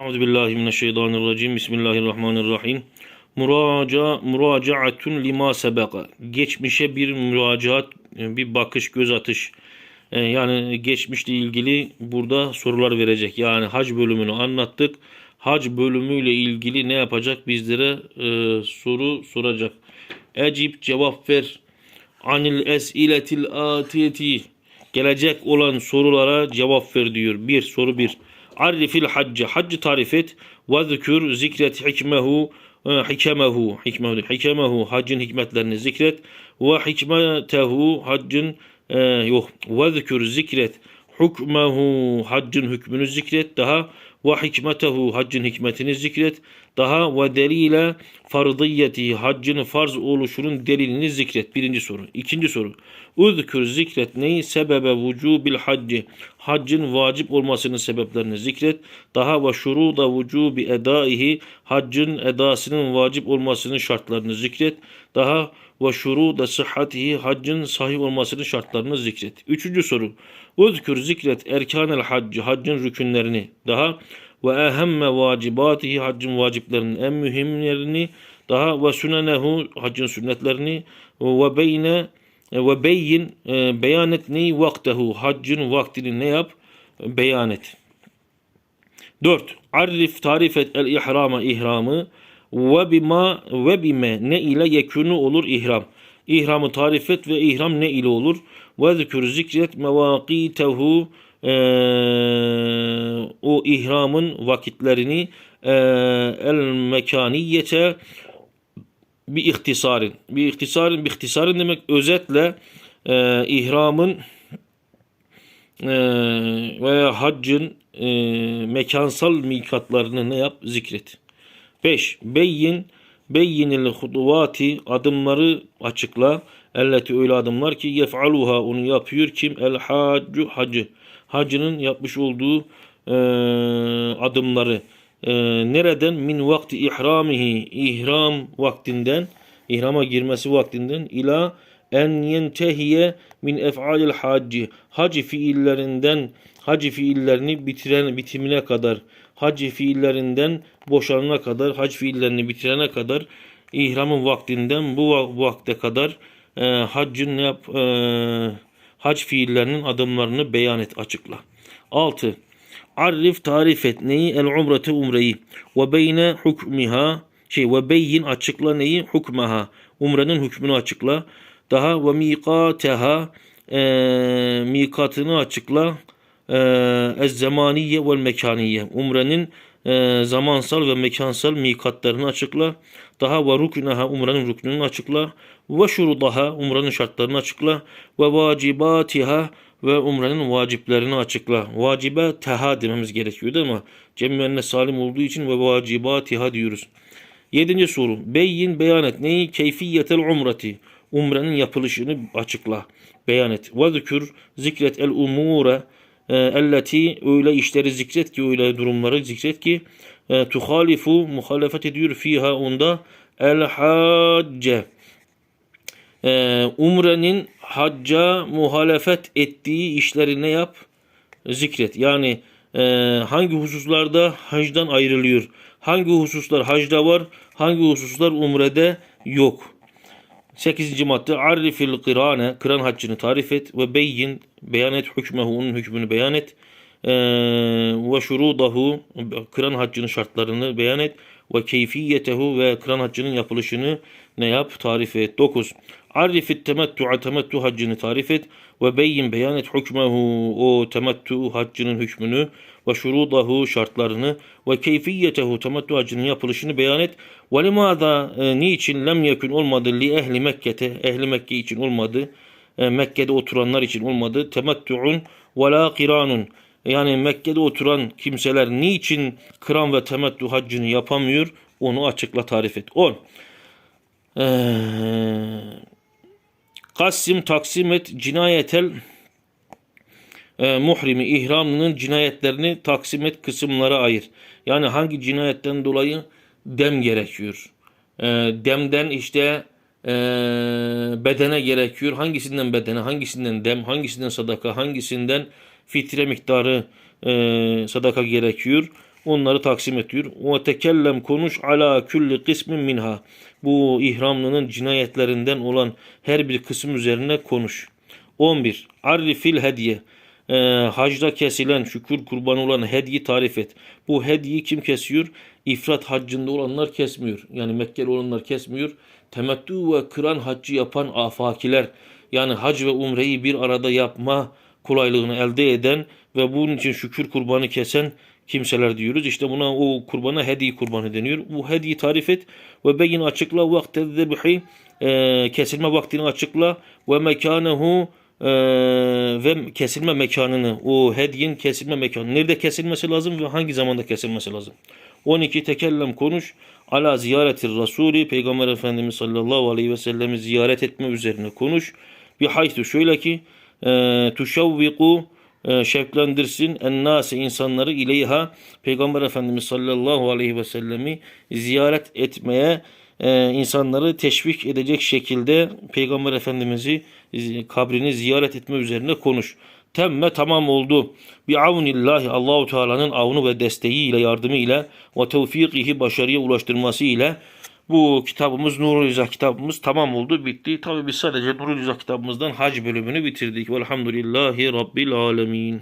Euzu billahi mineşşeytanirracim. Bismillahirrahmanirrahim. Muraca muracaatun lima sebeka. Geçmişe bir müracaat, bir bakış, göz atış. Ee, Yani geçmişle ilgili burada sorular verecek. Yani hac bölümünü anlattık. Hac bölümüyle ilgili ne yapacak? Bizlere e, soru soracak. Ecip cevap ver. Anil esiletil atiyeti. Gelecek olan sorulara cevap ver diyor. Bir soru bir. Arifil haccı. Haccı tarif et. Ve zikür zikret hikmehu e, hikemehu. Hikmehu hikemehu. Haccın hikmetlerini zikret. Ve hikmetehu haccın e, yok. Ve zikret. Hukmehu haccın hükmünü zikret. Daha ve hikmetehu haccın hikmetini zikret. Daha ve delile fardiyeti haccın farz oluşunun delilini zikret. Birinci soru. İkinci soru. Uzkür zikret neyi? Sebebe vücubil haccı haccın vacip olmasının sebeplerini zikret. Daha ve şuruda vücubi edaihi haccın edasının vacip olmasının şartlarını zikret. Daha ve şuruda sıhhatihi haccın sahih olmasının şartlarını zikret. Üçüncü soru. Uzkür zikret erkanel haccı haccın rükünlerini daha ve ehemme vacibatihi haccın vaciplerinin en mühimlerini daha ve sünenehu haccın sünnetlerini ve beyne ve beyin e, beyan et neyi vaktehu haccın vaktini ne yap beyan et. 4. Arif tarif et el ihrama ihramı ve bima ve bime ne ile yekunu olur ihram. İhramı tarif et ve ihram ne ile olur? Ve zikür zikret mevakitehu e, o ihramın vakitlerini e, el mekaniyete bir ihtisarin. Bir ihtisarin, bir ihtisarin demek özetle e, ihramın e, veya haccın e, mekansal mikatlarını ne yap? Zikret. 5. Beyyin beyyinil huduvati adımları açıkla. Elleti öyle adımlar ki yef'aluha onu yapıyor kim? El haccu hacı. Hacının yapmış olduğu e, adımları. E, nereden? Min vakti ihramihi. ihram vaktinden, ihrama girmesi vaktinden ila en yentehiye min ef'alil hacci. Hac fiillerinden hac fiillerini bitiren bitimine kadar hac fiillerinden boşanana kadar hac fiillerini bitirene kadar ihramın vaktinden bu va- vakte kadar e, haccın ne yap e, hac fiillerinin adımlarını beyan et açıkla. 6. Arif tarif et neyi? El umreti umreyi. Ve beyne hukmiha şey ve beyin açıkla neyi? Hukmaha. Umrenin hükmünü açıkla. Daha ve miqateha e, mikatını açıkla. E, ez zamaniye vel mekaniye. Umrenin e, zamansal ve mekansal mikatlarını açıkla. Daha ve ruknaha umrenin rüknünü açıkla. Ve şurudaha umrenin şartlarını açıkla. Ve vacibatiha ve umrenin vaciplerini açıkla. Vacibe teha dememiz gerekiyordu ama cem salim olduğu için ve vacibatiha diyoruz. Yedinci soru. Beyin beyan et. Neyi? Keyfiyetel umreti. Umrenin yapılışını açıkla. Beyan et. Ve zikret el umure elleti öyle işleri zikret ki öyle durumları zikret ki e, tuhalifu muhalefet ediyor fiha onda el hacce e, umrenin hacca muhalefet ettiği işleri ne yap? Zikret. Yani e, hangi hususlarda hacdan ayrılıyor? Hangi hususlar hacda var? Hangi hususlar umrede yok? 8. madde Arifil kırane kıran haccını tarif et ve beyin beyan et hükmehu onun hükmünü beyan et. Ee, ve şurudahu kıran haccının şartlarını beyan et. Ve keyfiyetehu ve kıran haccının yapılışını ne yap tarif et. 9 Arifit temettu'a temettu haccını tarif et ve beyin beyan et hükmehu o temettu haccının hükmünü ve şurudahu şartlarını ve keyfiyetehu temettu haccının yapılışını beyan et. Ve limada e, niçin lem yekun olmadı li ehli Mekke'te? Ehli Mekke için olmadı e, Mekke'de oturanlar için olmadı. Temettu'un ve la kiranun. Yani Mekke'de oturan kimseler niçin kıran ve temettü haccını yapamıyor? Onu açıkla tarif et. 10 ee, Kassim taksim et cinayetel e, muhrimi ihramının cinayetlerini taksim et kısımlara ayır. Yani hangi cinayetten dolayı dem gerekiyor. E, demden işte e, bedene gerekiyor. Hangisinden bedene, hangisinden dem, hangisinden sadaka, hangisinden fitre miktarı e, sadaka gerekiyor. Onları taksim ediyor. Ve tekellem konuş ala külli kısmin minha. Bu ihramlının cinayetlerinden olan her bir kısım üzerine konuş. 11. Arifil hediye. Ee, hacda kesilen, şükür kurbanı olan hediyi tarif et. Bu hediyi kim kesiyor? İfrat haccında olanlar kesmiyor. Yani Mekkeli olanlar kesmiyor. Temettü ve kıran haccı yapan afakiler yani hac ve umreyi bir arada yapma kolaylığını elde eden ve bunun için şükür kurbanı kesen kimseler diyoruz. İşte buna o kurbana hediye kurbanı deniyor. Bu hediyi tarif et ve beyin açıkla vakte zebhi e, kesilme vaktini açıkla ve mekanehu e, ve kesilme mekanını o hediyin kesilme mekanı nerede kesilmesi lazım ve hangi zamanda kesilmesi lazım. 12 tekellem konuş ala ziyaretir Resulü Peygamber Efendimiz sallallahu aleyhi ve sellem'i ziyaret etme üzerine konuş. Bir haythu şöyle ki tuşavviku e, şevklendirsin ennâse insanları ileyha Peygamber Efendimiz sallallahu aleyhi ve sellemi ziyaret etmeye e, insanları teşvik edecek şekilde Peygamber Efendimiz'i zi- kabrini ziyaret etme üzerine konuş. Temme tamam oldu. Bi avnillahi Allahu Teala'nın avnu ve desteğiyle yardımı ile ve tevfikihi başarıya ulaştırması ile bu kitabımız Nurul İzah kitabımız tamam oldu bitti. Tabi biz sadece Nurul İzah kitabımızdan hac bölümünü bitirdik. Velhamdülillahi Rabbil Alemin.